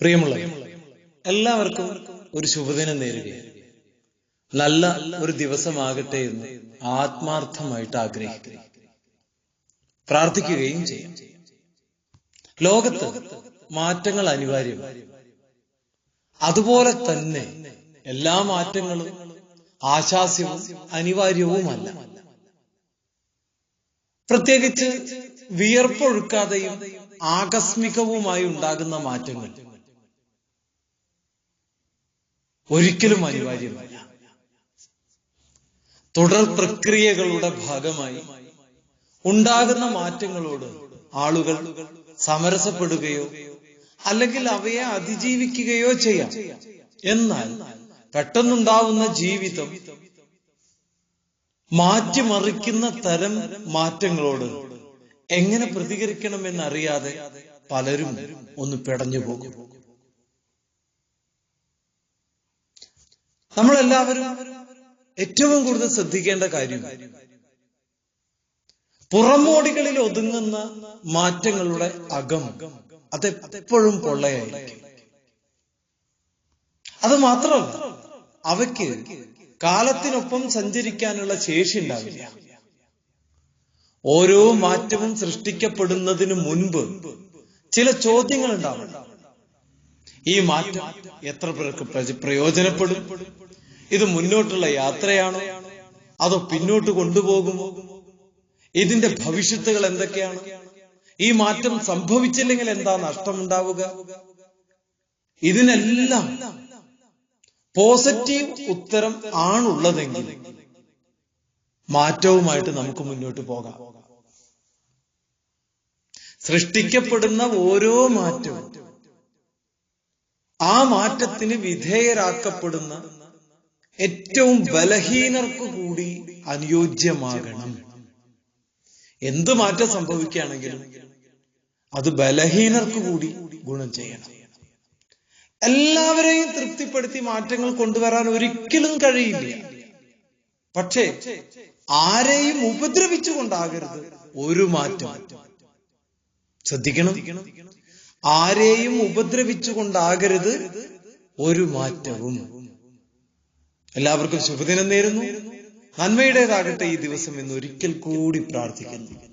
പ്രിയമുള്ള എല്ലാവർക്കും ഒരു ശുഭദിനം നേരുകയാണ്. നല്ല ഒരു ദിവസമാകട്ടെ എന്ന് ആത്മാർത്ഥമായിട്ട് ആഗ്രഹിക്കുക പ്രാർത്ഥിക്കുകയും ചെയ്യാം. ലോകത്ത് മാറ്റങ്ങൾ അനിവാര്യമാണ്. അതുപോലെ തന്നെ എല്ലാ മാറ്റങ്ങളും ആശാസ്യവും അനിവാര്യവുമല്ല. പ്രത്യേകിച്ച് വിയർപ്പൊഴുക്കാതെയും ആകസ്മികവുമായി ഉണ്ടാകുന്ന മാറ്റങ്ങൾ ഒരിക്കലും അനിവാര്യമല്ല തുടർ പ്രക്രിയകളുടെ ഭാഗമായി ഉണ്ടാകുന്ന മാറ്റങ്ങളോട് ആളുകൾ സമരസപ്പെടുകയോ അല്ലെങ്കിൽ അവയെ അതിജീവിക്കുകയോ ചെയ്യാം. എന്നാൽ പെട്ടെന്നുണ്ടാവുന്ന ജീവിതം മാറ്റിമറിക്കുന്ന തരം മാറ്റങ്ങളോട് എങ്ങനെ പ്രതികരിക്കണമെന്നറിയാതെ പലരും ഒന്ന് പിടഞ്ഞു പോകും. നമ്മളെല്ലാവരും ഏറ്റവും കൂടുതൽ ശ്രദ്ധിക്കേണ്ട കാര്യം പുറമോടികളിൽ ഒതുങ്ങുന്ന മാറ്റങ്ങളുടെ അകം അത് എപ്പോഴും പൊള്ളയായിരിക്കും. അത് മാത്രമല്ല അവയ്ക്ക് കാലത്തിനൊപ്പം സഞ്ചരിക്കാനുള്ള ശേഷി ഉണ്ടാവില്ല. ഓരോ മാറ്റവും സൃഷ്ടിക്കപ്പെടുന്നതിന് മുൻപ് ചില ചോദ്യങ്ങൾ ഉണ്ടാവും ഈ മാറ്റം എത്ര പേർക്ക് പ്രയോജനപ്പെടും? ഇത് മുന്നോട്ടുള്ള യാത്രയാണോ? അതോ പിന്നോട്ട് കൊണ്ടുപോകുമോ? ഇതിന്റെ ഭവിഷ്യത്തുകൾ എന്തൊക്കെയാണ്? ഈ മാറ്റം സംഭവിച്ചില്ലെങ്കിൽ എന്താ നഷ്ടമുണ്ടാവുക? ഇതിനെല്ലാം പോസിറ്റീവ് ഉത്തരം ആണുള്ളതെങ്കിൽ മാറ്റവുമായിട്ട് നമുക്ക് മുന്നോട്ട് പോകാം. സൃഷ്ടിക്കപ്പെടുന്ന ഓരോ മാറ്റവും ആ മാറ്റത്തിന് വിധേയരാക്കപ്പെടുന്ന ഏറ്റവും ബലഹീനർക്ക് കൂടി അനുയോജ്യമാകണം. എന്ത് മാറ്റം സംഭവിക്കുകയാണെങ്കിലും അത് ബലഹീനർക്ക് കൂടി ഗുണം ചെയ്യണം. എല്ലാവരെയും തൃപ്തിപ്പെടുത്തി മാറ്റങ്ങൾ കൊണ്ടുവരാൻ ഒരിക്കലും കഴിയില്ല. പക്ഷേ ആരെയും ഉപദ്രവിച്ചുകൊണ്ടാകരുത് ഒരു മാറ്റം. ശ്രദ്ധിക്കണം. ആരെയും ഉപദ്രവിച്ചുകൊണ്ടാകരുത് ഒരു മാറ്റവും. എല്ലാവർക്കും ശുഭദിനം നേരുന്നു. നന്മയുടേതാകട്ടെ ഈ ദിവസം എന്ന് ഒരിക്കൽ കൂടി പ്രാർത്ഥിക്കുന്നു.